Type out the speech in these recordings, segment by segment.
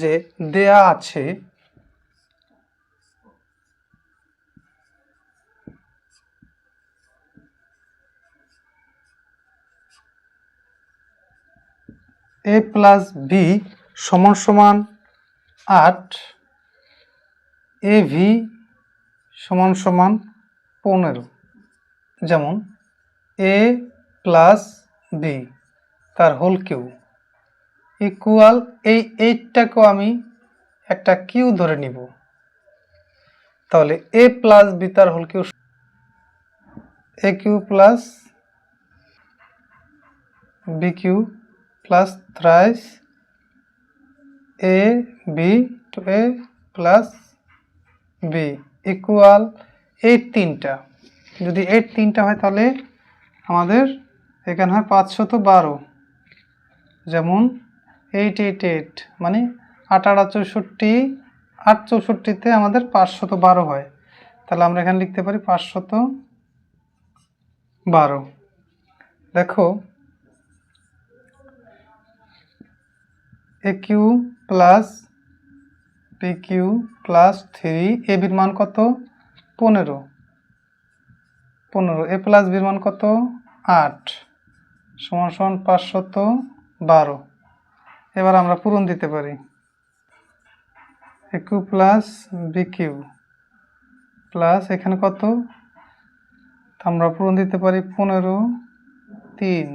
যে দেয়া আছে এ প্লাস বি সমান সমান আট এ ভি সমান সমান পনেরো। যেমন এ প্লাস বি তার হোল কিউ। ইকুয়াল এই এইটটাকেও আমি একটা কিউ ধরে নিব। তাহলে এ প্লাস বি তার whole cube A cube plus B cube plus thrice A B two A plus B equal eight তিনটা। যদি এইট তিনটা হয় তাহলে আমাদের এখানে হয় পাঁচশত বারো। যেমন এইট এইট এইট। মানে আট চৌষট্টি, আট, চৌষট্টিতে আমাদের পাঁচশত বারো হয়। তাহলে আমরা এখানে লিখতে পারি পাঁচশত বারো। দেখো, A cube plus P cube plus three, A বির মান কত? পনেরো। পনেরো। এ প্লাস বির মান কত? আট। সমান সমান পাঁচশত বারো। এবার আমরা পূরণ দিতে পারি। A cube plus B cube plus এখানে কত? আমরা পূরণ দিতে পারি পনেরো, তিন।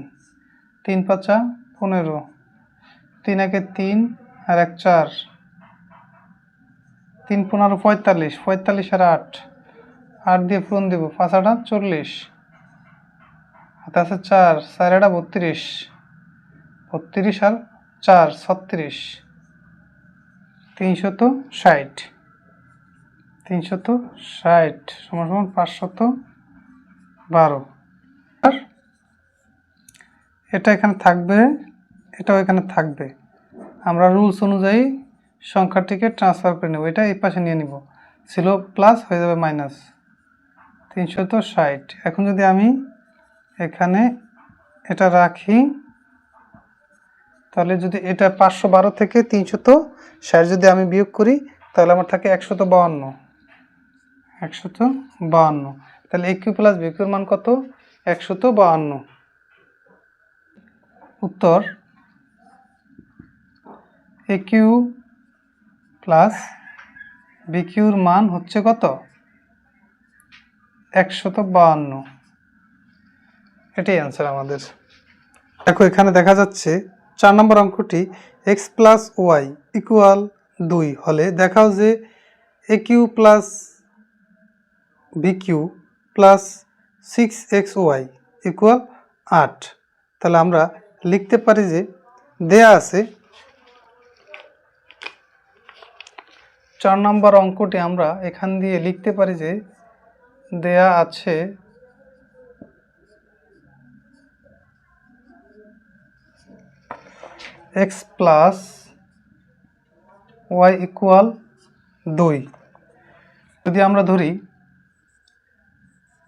তিন পাঁচা পনেরো। তিন একে তিন আর এক চার। তিন পনেরো পঁয়তাল্লিশ পঁয়তাল্লিশ আর আট। আট দিয়ে পূরণ দেব, পাঁচ আটা চল্লিশ। হাতে আছে চার চার আটা বত্রিশ। বত্রিশ আর চার, ছত্রিশ। তিনশত ষাট। তিনশত ষাট সমান সমান পাঁচশত বারো। আর এটা এখানে থাকবে, এটাও এখানে থাকবে। আমরা রুলস অনুযায়ী সংখ্যাটিকে ট্রান্সফার করে নেব। এটা এই পাশে নিয়ে নিব। ছিল প্লাস হয়ে যাবে মাইনাস তিনশত ষাট। এখন যদি আমি এখানে এটা রাখি তাহলে যদি এটা পাঁচশো বারো থেকে তিনশত ষাট যদি আমি বিয়োগ করি, তাহলে আমার থাকে একশত বাউান্ন একশত বাউান্ন তাহলে এ কিউ প্লাস বি কিউর মান কত? একশত বাউান্ন উত্তর এ কিউ প্লাস বি কিউর মান হচ্ছে কত? একশত বাহান্ন এটাই অ্যান্সার আমাদের। দেখো, এখানে দেখা যাচ্ছে চার নম্বর অঙ্কটি এক্স প্লাস ওয়াই ইকুয়াল দুই হলে দেখাও যে A cube plus B cube plus six X Y equal আট। তাহলে আমরা লিখতে পারি যে দেয়া আছে চার নম্বর অঙ্কটি আমরা এখান দিয়ে লিখতে পারি যে দেয়া আছে এক্স প্লাস ওয়াই ইকুয়াল দুই। যদি আমরা ধরি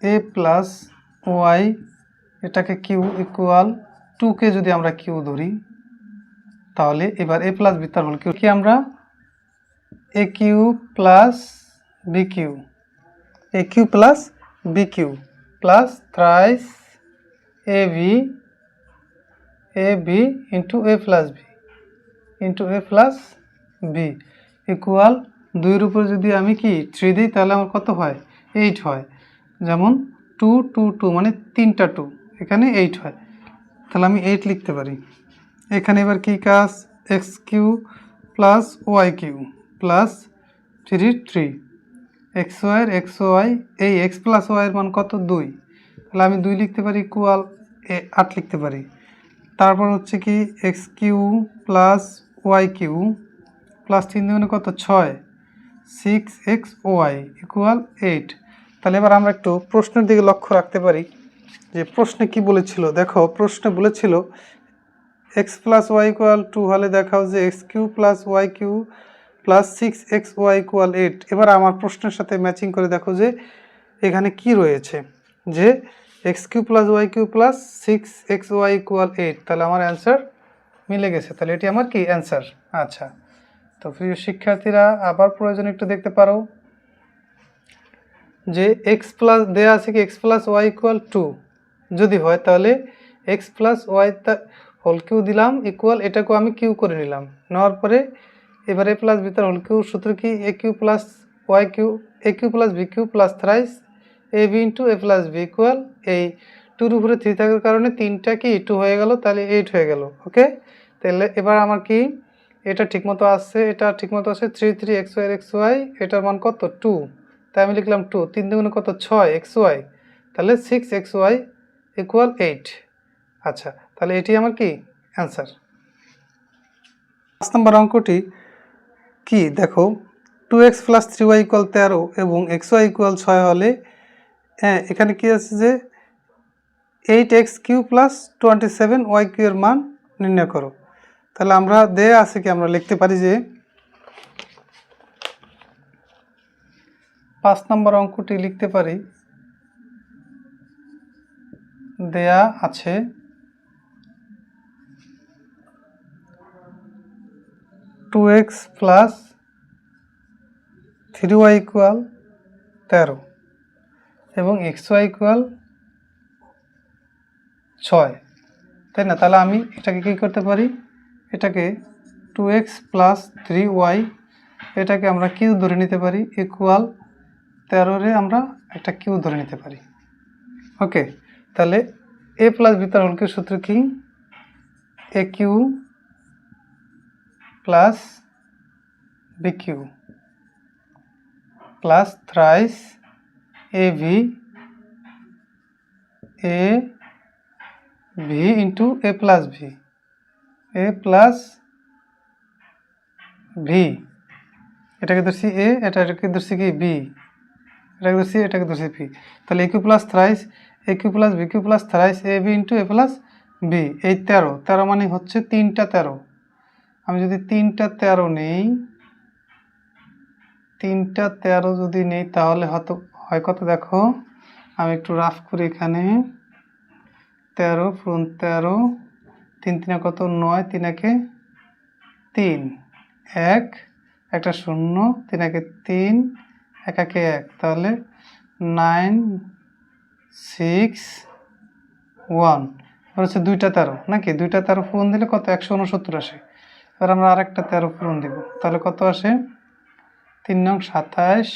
এ প্লাস ওয়াই এটাকে কিউ ইকুয়াল টুকে যদি আমরা কিউ ধরি, তাহলে এবার এ প্লাস বি তার হল কিউ কি আমরা A cube plus B cube A cube plus B cube plus thrice A B A B into A plus B into A plus B equal দুইয়ের উপর যদি আমি কি থ্রি দিই, তাহলে আমার কত হয়? এইট হয়। যেমন টু টু টু মানে তিনটা টু এখানে এইট হয়। তাহলে আমি এইট লিখতে পারি। এখানে এবার কি কাজ? X cube plus Y cube plus three three X ওয়াইয়ের এক্স ওয়াই এই এক্স প্লাস ওয়াইয়ের মান কত? দুই। তাহলে আমি দুই লিখতে পারি ইকুয়াল এ আট লিখতে পারি। তারপর হচ্ছে কি X cube plus Y cube plus তিন দুগুণে কত? ছয়। Six X Y equal eight. তাহলে এবার আমরা একটু প্রশ্নের দিকে লক্ষ্য রাখতে পারি যে প্রশ্নে কি বলেছিল? দেখো, প্রশ্নে বলেছিল, X plus Y equal two হলে দেখাও যে X cube plus Y cube plus six X Y equal eight. এবার আমার প্রশ্নের সাথে ম্যাচিং করে দেখো যে এখানে কি রয়েছে? যে X cube plus, Y cube plus, six X, Y equal eight. তাহলে আমার অ্যান্সার মিলে গেছে। তাহলে এটি আমার কি? অ্যান্সার। আচ্ছা। তো প্রিয় শিক্ষার্থীরা, আবার প্রয়োজন একটু দেখতে পারো যে এক্স প্লাস দেওয়া আছে কি? X plus, Y equal two. যদি হয় তাহলে X plus, Y whole cube দিলাম, ইকুয়াল এটাকেও আমি কিউ করে নিলাম। নেওয়ার পরে এবার প্লাস বি তার হোল কিউ সূত্র কি? A cube plus, Y cube, A cube plus, B cube plus thrice A B into A plus B equal এই টুর উপরে থ্রি থাকার কারণে তিনটা কি টু হয়ে গেল, তাহলে এইট হয়ে গেল ওকে তাহলে এবার আমার কি? এটা ঠিকমতো আসছে এটা ঠিকমতো আসছে three three X Y X Y এটার মান কত? টু তাই আমি লিখলাম টু তিন দুগুণে কত? ছয় এক্স ওয়াই তাহলে six x y equal eight আচ্ছা তাহলে এটি আমার কি? অ্যান্সার পাঁচ নম্বর অঙ্কটি কি? দেখো two x plus three y equal তেরো এবং এক্স ওয়াই ইকুয়াল ছয় হলে হ্যাঁ এখানে কি আছে যে eight x q plus twenty seven y q এর মান নির্ণয় করো। তাহলে আমরা দেয়া আছে কি, আমরা লিখতে পারি যে পাঁচ নম্বর অঙ্কটি লিখতে পারি, দেয়া আছে two x plus three y equal তেরো। এবং এক্স ওয়াই ইকুয়াল ছয়। তাই না? তাহলে আমি এটাকে কী করতে পারি? এটাকে two x plus three y এটাকে আমরা কিউ ধরে নিতে পারি ইকুয়াল তেরোরে আমরা একটা কিউ ধরে নিতে পারি। ওকে তাহলে এ প্লাস বি হলকে সূত্র কি? A q plus b q plus thrice a v a v into a plus v a plus v এটাকে ধরছি এ এটা এটাকে ধরছি কি বি এটাকে ধরছি এটাকে ধরছি পি তাহলে a q plus thrice a q plus b q plus thrice a b into a plus b এই তেরো তেরো মানে হচ্ছে তিনটা তেরো। আমি যদি তিনটা তেরো নেই, তিনটা তেরো যদি নেই, তাহলে হয়তো হয় কত দেখো? আমি একটু রাফ করি এখানে। তেরো, পূরণ তেরো, তিন, তিনে কত? নয়, তিন তিনাকে তিন। এক, একটা শূন্য, তিন তিনাকে তিন একাকে এক তাহলে নাইন সিক্স ওয়ান এবার হচ্ছে দুইটা তেরো, নাকি? দুইটা তেরো পূরণ দিলে কত? একশো উনসত্তর আসে। এবার আমরা আরেকটা তেরো পূরণ দিব। তাহলে কত আসে? তিন নং সাতাশ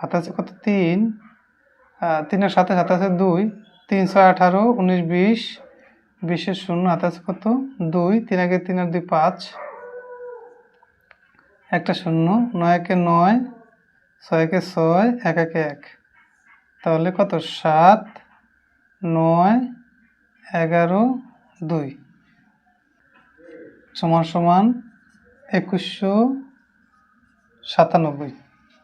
সাতাশে কত? তিন। তিনের সাথে সাতাশে দুই। তিন ছয় আঠারো, উনিশ বিশ। বিশের শূন্য হাতাশে কত? দুই। তিন একে তিন আর দুই পাঁচ। একটা শূন্য। নয় একে নয়। ছয় একে ছয়। এক একে এক। তাহলে কত? সাত, নয়, এগারো, দুই। সমান সমান একুশশো সাতানব্বই।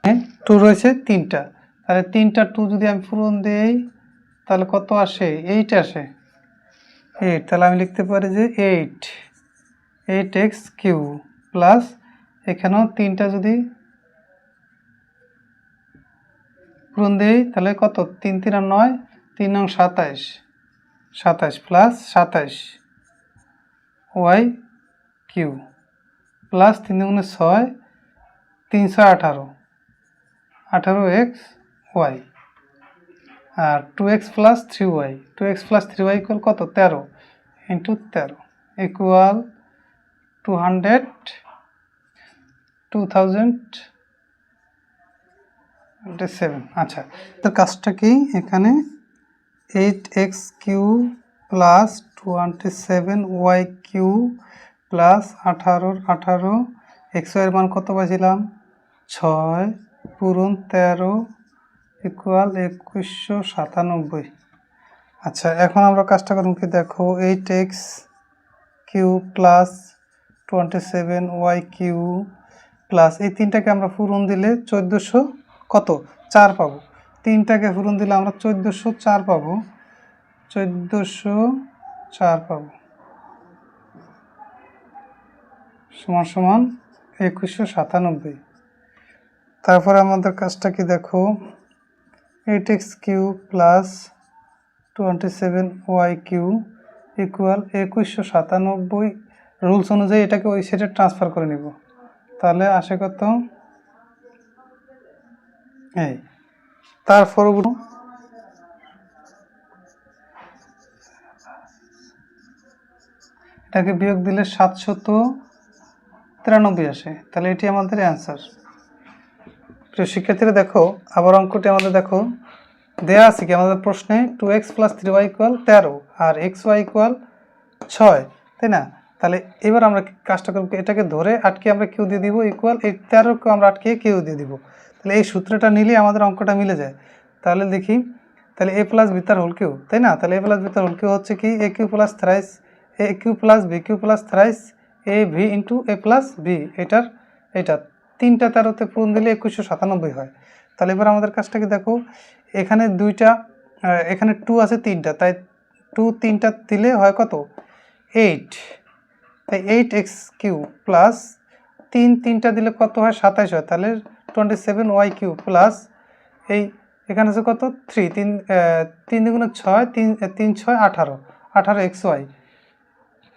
হ্যাঁ টু রয়েছে তিনটা। তাহলে তিনটা টু যদি আমি পূরণ দেই, তাহলে কত আসে? এইট আসে। এইট তাহলে আমি লিখতে পারি যে eight eight x q plus এখানেও তিনটা যদি পূরণ দেই, তাহলে কত? তিন তিন আর নয়, তিন নং সাতাইশ সাতাইশ প্লাস সাতাইশ ওয়াই কিউ প্লাস তিন দুগুণে ছয়, তিনশো আঠারো। আঠারো এক্স ওয়াই। আর two x plus three y. Two x plus three y equal কত? তেরো। ইন্টু তেরো। Equal two hundred two thousand seven আচ্ছা তো কাজটা কি? এখানে eight x q plus twenty seven y q plus আঠারোর আঠারো। এক্স ওয়াইয়ের মান কত পাইছিলাম? ছয়। পূরণ তেরো ইকুয়াল একুশশো সাতানব্বই। আচ্ছা এখন আমরা কাজটা করুন কি দেখো eight x q plus twenty seven y q plus এই তিনটাকে আমরা পূরণ দিলে চোদ্দোশো কত? চার পাবো। তিনটাকে পূরণ দিলে আমরা চোদ্দোশো চার পাবো। চোদ্দোশো চার পাবো। সমান সমান একুশশো সাতানব্বই। তারপরে আমাদের কাজটা কি দেখো? Eight x q plus twenty seven y q equal একুশশো সাতানব্বই রুলস অনুযায়ী এটাকে ওই সাইডে ট্রান্সফার করে নিব। তাহলে আসে কত? এই তার পরবর্তী এটাকে বিয়োগ দিলে সাতশত তিরানব্বই আসে। তাহলে এটি আমাদের অ্যান্সার প্রিয় শিক্ষার্থীরা, দেখো, আবার অঙ্কটি আমাদের, দেখো, দেয়া আছে কি? আমাদের প্রশ্নে two x plus three y equal তেরো আর এক্স ওয়াই ইকুয়াল ছয়, তাই না? তাহলে এবার আমরা কাজটা করব এটাকে ধরে আটকে আমরা কিউ দিয়ে দিব ইকুয়াল এই তেরোকে আমরা আটকে কিউ দিয়ে দিব। তাহলে এই সূত্রটা নিলে আমাদের অঙ্কটা মিলে যায়। তাহলে দেখি, তাহলে এ প্লাস বি তার হোল কিউ, তাই না? তাহলে এ প্লাস বি তার হোল কিউ হচ্ছে কি? A q plus thrice a q plus b q plus thrice a v into a plus b এটার এটা তিনটা তেরোতে পূরণ দিলে একুশশো সাতানব্বই হয়। তাহলে এবার আমাদের কাজটা কি দেখো, এখানে দুইটা এখানে টু আছে তিনটা, তাই টু তিনটা দিলে হয় কত? এইট তাই এইট এক্স কিউ প্লাস তিন তিনটা দিলে কত হয়? সাতাইশ হয়। তাহলে twenty seven y q plus এই এখানে আছে কত? থ্রি তিন তিন দুগুণে ছয়, তিন তিন ছয় আঠারো। আঠারো এক্স ওয়াই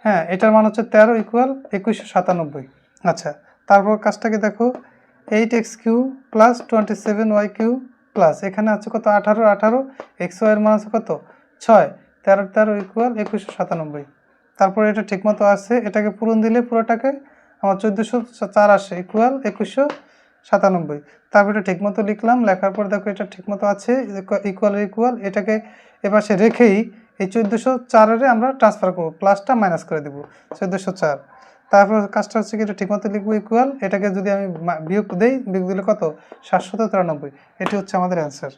হ্যাঁ এটার মান হচ্ছে তেরো ইকুয়াল একুশশো সাতানব্বই। আচ্ছা তারপর কাজটাকে দেখো eight x q plus twenty seven y q plus এখানে আছে কত? আঠারো আঠারো এক্স ওয়াইয়ের মান আছে কত? ছয়, তেরো তেরো ইকুয়াল একুশশো সাতানব্বই। তারপর এটা ঠিকমতো আসছে এটাকে পূরণ দিলে পুরোটাকে আমার চোদ্দোশো চার আসে ইকুয়াল একুশশো সাতানব্বই। তারপর এটা ঠিকমতো লিখলাম, লেখার পর দেখো এটা ঠিকমতো আছে ইকুয়াল ইকুয়াল এটাকে এপাশে রেখেই এই চোদ্দোশো চারের আমরা ট্রান্সফার করব প্লাসটা মাইনাস করে দেবো, চোদ্দোশো চার। তারপর কাজটা হচ্ছে কি এটা ঠিকমতো লিখব ইকুয়াল এটাকে যদি আমি বিয়োগ দেই, বিয়োগ দিলে কত? সাতশত তিরানব্বই। এটি হচ্ছে আমাদের অ্যান্সার